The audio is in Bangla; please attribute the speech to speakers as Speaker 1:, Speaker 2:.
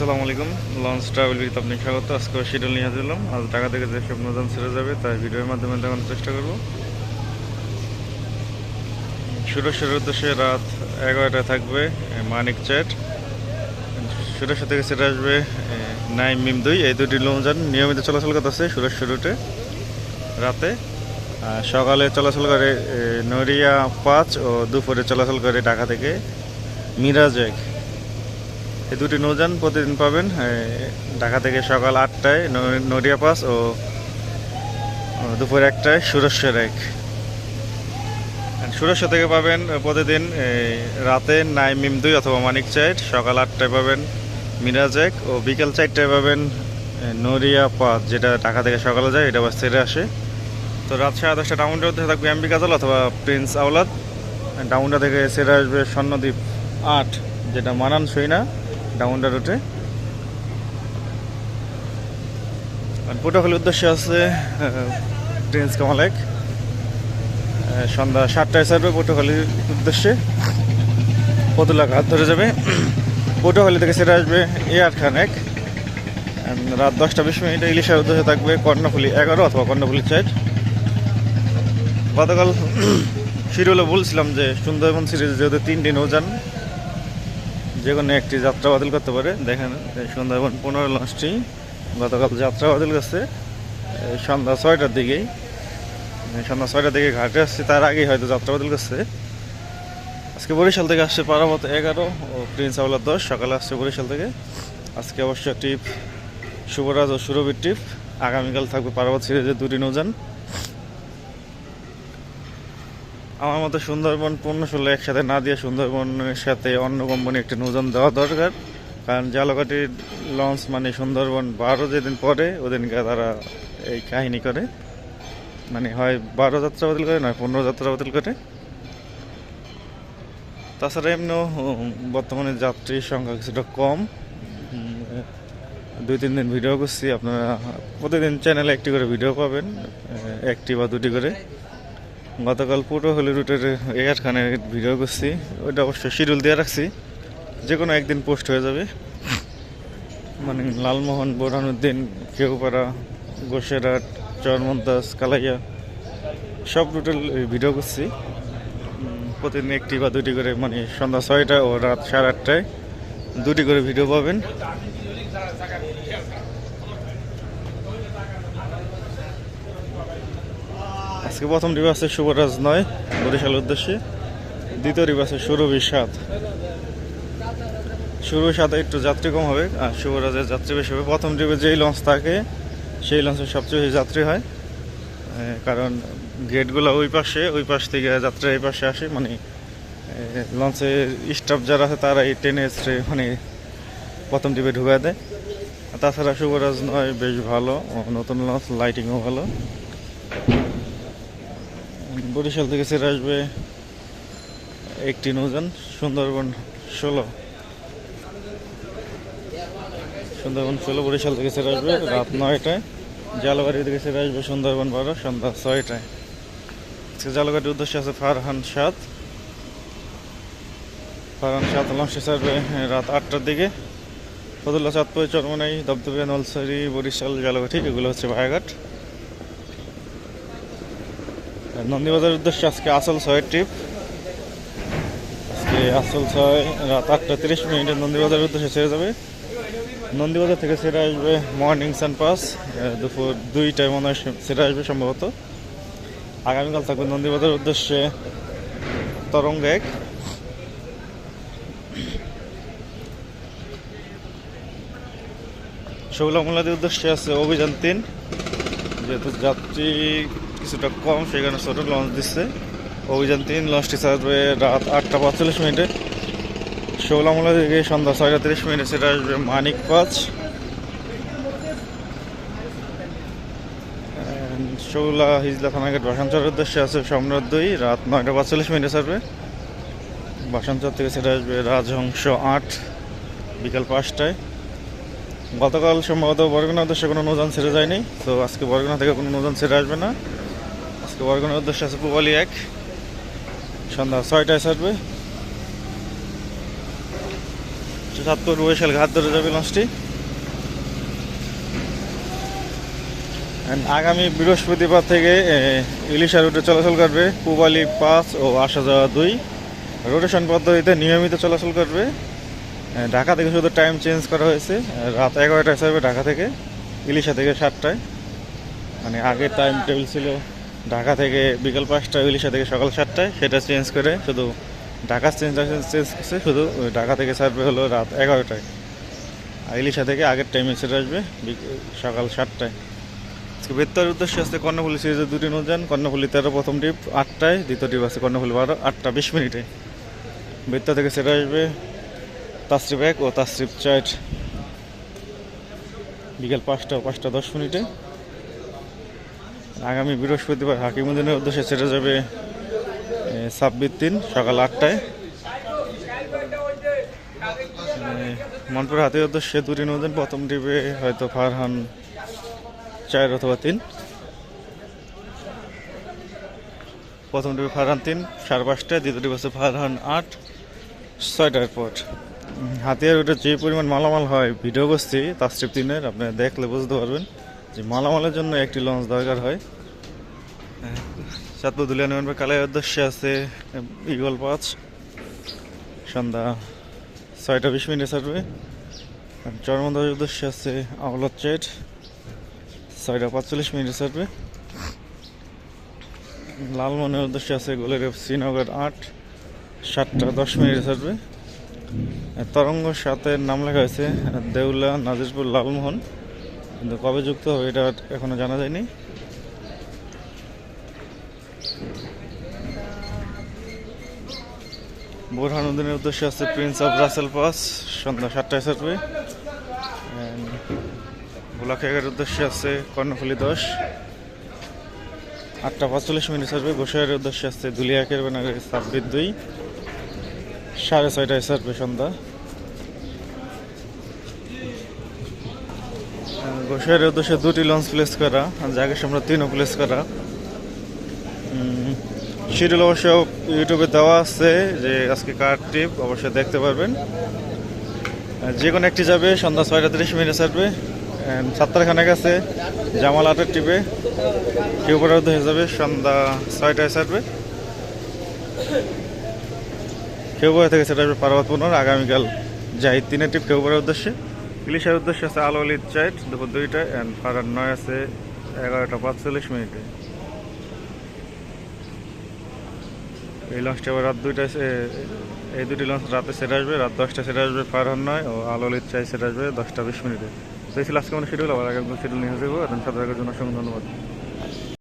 Speaker 1: আসসালামু আলাইকুম। লঞ্চ ট্রাভেল উইথ আপনি স্বাগত। আজকে শিডিউল নিয়ে হাজির হলাম। আজ ঢাকা থেকে যেসব নতুন ছেড়ে যাবে, তাই ভিডিওর মাধ্যমে দেখানোর চেষ্টা করব। সুরেশ্বরের উদ্দেশ্যে রাত এগারোটায় থাকবে মানিক চ্যাট। সুরেশ্বর থেকে ছেড়ে আসবে নাইম মিম দুই। এই দুটি লঞ্চ নিয়মিত চলাচল করতেছে সুরেশ্বর রুটে রাতে। সকালে চলাচল করে নড়িয়া পাঁচ ও দুপুরে চলাচল করে ঢাকা থেকে মিরাজ এক। এই দুটি নৌযান প্রতিদিন পাবেন ঢাকা থেকে সকাল আটটায় নড়িয়া পাস ও দুপুর একটায় সুরেশ্বর এক সুরেশ্বর থেকে পাবেন প্রতিদিন রাতে নাই মিম দুই অথবা মানিক চাইট, সকাল আটটায় পাবেন মিরাজ এক ও বিকেল চারটায় পাবেন নড়িয়া পাস, যেটা ঢাকা থেকে সকালে যায়, এটা আবার ছেড়ে আসে। তো রাত সাড়ে দশটা ডাউনটা থাকবে এমবি কাজল অথবা প্রিন্স আওলাদ। ডাউনটা থেকে ছেড়ে আসবে স্বর্ণদ্বীপ আট, যেটা মানান সইনা ডাউনটা রুটে আর পটুয়াখালীর উদ্দেশ্যে আছে প্রিন্স কামালেক। আহ, সন্ধ্যা সাতটায় ছাড়বে পটুয়াখালীর উদ্দেশ্যে। পতুলা ঘাট ধরে যাবে। পটুয়াখালী থেকে সেটা আসবে এয়ার খান এক রাত দশটা বিশ মিনিটে ইলিশের উদ্দেশ্যে থাকবে কর্ণফুলি এগারো অথবা কর্ণফুলি চার। গতকাল শিডিউলে বলছিলাম যে সুন্দরবন সিরিজ যেহেতু তিনটি নৌযান যে কোনো একটি যাত্রা বাতিল করতে পারে। দেখেন সুন্দরবন পনেরো লঞ্চটি গতকাল যাত্রা বাতিল করছে। সন্ধ্যা ছয়টার দিকেই। সন্ধ্যা ছয়টার দিকে ঘাটে আসছে, তার আগেই হয়তো যাত্রা বাতিল করছে। আজকে বরিশাল থেকে আসছে পারামত এগারো ও প্রিন্স আওলার দশ। সকালে আসছে বরিশাল থেকে। আজকে অবশ্য টিপ শুভরাজ ও সুরভির টিপ আগামীকাল থাকবে পারাবত সিরিজের দুটি নৌযান। আমার মতে সুন্দরবন পণ্য ষোলো একসাথে না দিয়ে সুন্দরবনের সাথে অন্য কোম্পানি একটি নৌযান দেওয়া দরকার। কারণ জালকাঠির লঞ্চ মানে সুন্দরবন বারো যেদিন পরে, ওদিনকে তারা এই কাহিনী করে। মানে হয় বারো যাত্রা বাতিল করে নয় পনেরো যাত্রা বাতিল করে। তাছাড়া এমনিও বর্তমানে যাত্রীর সংখ্যা কিছুটা কম। দুই, তিন দিন ভিডিও করছি, আপনারা প্রতিদিন চ্যানেলে একটি করে ভিডিও পাবেন একটি বা দুটি করে। গতকাল পুরো হলি রুটের এয়ার খানের ভিডিও করছি। ওইটা অবশ্য শিডিউল দিয়ে রাখছি। যে কোনো একদিন পোস্ট হয়ে যাবে। মানে লালমোহন, বোরহানুদ্দিন, কেউপাড়া গোসেরাট চরমন্তাজ কালাইয়া, সব রুটের ভিডিও করছি। প্রতিদিন একটি বা দুটি করে মানে সন্ধ্যা ছয়টা ও রাত সাড়ে আটটায় দুটি করে ভিডিও পাবেন। আজকে প্রথম ডিবা আছে শুভরাজ নয়, বরিশালের উদ্দেশ্যে। দ্বিতীয় ডিবা আছে সুরভি সাত সুরভি সাথে একটু যাত্রী কম হবে, আর শুভরাজের যাত্রী বেশি হবে। প্রথম ডিবে যেই লঞ্চ থাকে, সেই লঞ্চে সবচেয়ে বেশি যাত্রী হয়। কারণ গেটগুলো ওই পাশে, ওই পাশ থেকে যাত্রী এই পাশে আসে। মানে লঞ্চের স্টাফ যারা আছে, তারা এই ট্রেনে এসে মানে প্রথম ডিবে ঢুকা দেয়। তাছাড়া শুভরাজ নয়, বেশ ভালো। নতুন লঞ্চ লাইটিংও ভালো। বরিশাল থেকে ছেড়ে আসবে একটি নৌযান সুন্দরবন ষোলো। সুন্দরবন ষোলো বরিশাল থেকে ছেড়ে আসবে রাত নয়টায়। জালবাড়ি থেকে ছেড়ে আসবে সুন্দরবন বারো সন্ধ্যা ছয়টায়। আজকে জালবাড়ির উদ্দেশ্যে আছে ফারহান সাত ফারহান সাত লঞ্চে ছাড়বে রাত আটটার দিকে। ফতুল্লা চাঁদপুর চরমনাই দবদবিয়া নলসারি বরিশাল জালকাঠি এগুলো হচ্ছে ভায়াঘাট নন্দীবাজারের উদ্দেশ্যে আজকে আসল ছয়ের ট্রিপ আজকে আসল ছয়, রাত আটটা তিরিশ মিনিটে নন্দীবাজারের উদ্দেশ্যে ছেড়ে যাবে। নন্দীবাজার থেকে ছেড়ে আসবে মর্নিং সান পাস দুপুর দুইটায় মনে হয় ছেড়ে আসবে সম্ভবত। আগামীকাল থাকবে নন্দীবাজারের উদ্দেশ্যে তরঙ্গ এক। শৌলামুলাদের উদ্দেশ্যে আছে অভিযান তিন। যেহেতু যাত্রী কিছুটা কম, সেখানে ছোট লঞ্চ দিচ্ছে। অভিযান তিন লঞ্চটি ছাড়বে রাত আটটা পঁয়তাল্লিশ মিনিটে। ষোলামূলা থেকে সন্ধ্যা ছয়টা তিরিশ মিনিটে সেটা আসবে মানিক পাঁচ। শৌলা হিজলা থানাঘাট বাসানচরের উদ্দেশ্যে আছে সম্রাট দুই, রাত নয়টা পঁয়তাল্লিশ মিনিটে ছাড়বে। বাসানচর থেকে সেটা আসবে রাজহংস আট, বিকাল পাঁচটায়। গতকাল সম্ভবত বরগুনার উদ্দেশ্যে কোনো নৌযান ছেড়ে যায়নি, তো আজকে বরগুনা থেকে কোনো নৌযান ছেড়ে আসবে না। আজকে বরগুনার উদ্দেশ্যে আছে পুবালি এক। সন্ধ্যা ছয়টায় ছাড়বে। চাঁদপুর বৈশাল ঘাট ধরে যাবে লঞ্চটি। আগামী বৃহস্পতিবার থেকে ইলিশা রুটে চলাচল করবে পুবালি পাঁচ ও আসা যাওয়া দুই। রোটেশন পদ্ধতিতে নিয়মিত চলাচল করবে। ঢাকা থেকে শুধু টাইম চেঞ্জ করা হয়েছে। রাত এগারোটায় ছাড়বে ঢাকা থেকে, ইলিশা থেকে সাতটায়। মানে আগের টাইম টেবিল ছিল ঢাকা থেকে বিকাল পাঁচটা ইলিশা থেকে সকাল সাতটায়, সেটা চেঞ্জ করে শুধু ঢাকা চেঞ্জ চেঞ্জ করছে, শুধু ঢাকা থেকে ছাড়বে হলো রাত এগারোটায়। আর ইলিশা থেকে আগের টাইমে ছেড়ে আসবে সকাল সাতটায়। আজকে বেত্তার উদ্দেশ্যে আসছে কর্ণফুলি সিরিজের দুটি নৌযান কর্ণফুলি তেরো, প্রথম ট্রিপ আটটায়, দ্বিতীয় ট্রিপ আছে কর্ণফুলি বারো, আটটা বিশ মিনিটে। বেত্তা থেকে ছেড়ে আসবে তাসরিপ এক ও তাসরিপ চার বিকেল পাঁচটা পাঁচটা দশ মিনিটে। আগামী বৃহস্পতিবার হাকিমুদ্দিনের উদ্দেশ্যে ছেড়ে যাবে ছাব্বিশ তিন, সকাল আটটায়। মনপুর হাতের উদ্দেশ্যে দুটি নৌযান, প্রথম ট্রিপে হয়তো ফারহান চার অথবা তিন। প্রথম টিপে ফারহান তিন, সাড়ে পাঁচটায়। দ্বিতীয় টিপ আছে ফারহান আট, ছয়টার পর। হাতিয়ার ওটা যে পরিমাণ মালামাল হয়, ভিডিও করছি তাস্ট্রিপ তিনের আপনারা দেখলে বুঝতে পারবেন। যে মালামালের জন্য একটি লঞ্চ দরকার হয়। চাঁদপুর দুলিয়া নভেম্বর কালের উদ্দেশ্যে আছে ইগল পাঁচ। সন্ধ্যা ছয়টা বিশ মিনিটে ছাড়বে। চরমন্দার উদ্দেশ্যে আছে আওলত চেট ছয়টা পাঁচচল্লিশ মিনিটে ছাড়বে। লালমনের উদ্দেশ্যে আছে গোলের শ্রীনগর আট। সাতটা দশ মিনিটে ছাড়বে। তরঙ্গ সাতের নাম লেখা হয়েছে, দেউলা নাজিরপুর লালমোহন। কিন্তু কবে যুক্ত হবে এটা এখনও জানা যায়নি। বোরহানুদ্দিনের উদ্দেশ্যে আছে প্রিন্স অফ রাসেল পাস সন্ধ্যা সাতটায় ছাড়বে। গোলাখেগের উদ্দেশ্যে আছে কর্ণফুলি দশ। আটটা পাঁচচল্লিশ মিনিট ছাড়বে। গোসাইয়ের উদ্দেশ্যে আছে দুলিয়াকের ব্যানারে ছাব্বিশ দুই। সাড়ে ছয়টায় ছাড়বে সন্ধ্যা। গোসাইয়ের উদ্দেশ্যে দুটি লঞ্চ প্লেস করা জায়গা আমরা তিনও প্লেস করা। শিডিউল অবশ্য ইউটিউবে দেওয়া আছে যে আজকে কার ট্রিপ অবশ্যই দেখতে পারবেন। যে কোনো একটি যাবে, সন্ধ্যা ছয়টা তিরিশ মিনিটে ছাড়বে। সাত্তারখানা গেছে, জামাল আটের ট্রিপে কেউ পরে হয়ে যাবে, সন্ধ্যা ছয়টায় ছাড়বে। কেউ পরে থেকে সেটা পার্বত পুনর আগামীকাল যাই তিনের ট্রিপ কেউ পরের উদ্দেশ্যে। ইলিশের উদ্দেশ্য আছে আলো আলির চাইট দুপুর দুইটায় অ্যান্ড ফারার নয় আছে এগারোটা পাঁচচল্লিশ মিনিটে। এই লঞ্চটা আবার রাত দুইটায় এই দুটি লঞ্চ রাতে সেটা আসবে, রাত দশটা সেটা আসবে ফারহান নয়, ও আলো আলোলিত চাই সেটা আসবে দশটা বিশ মিনিটে। তো এই ছিল আজকে মানে শিডিউল আবার আগে শিডিউল নিয়ে যাব এবং সাথে জন্য অসংখ্য ধন্যবাদ।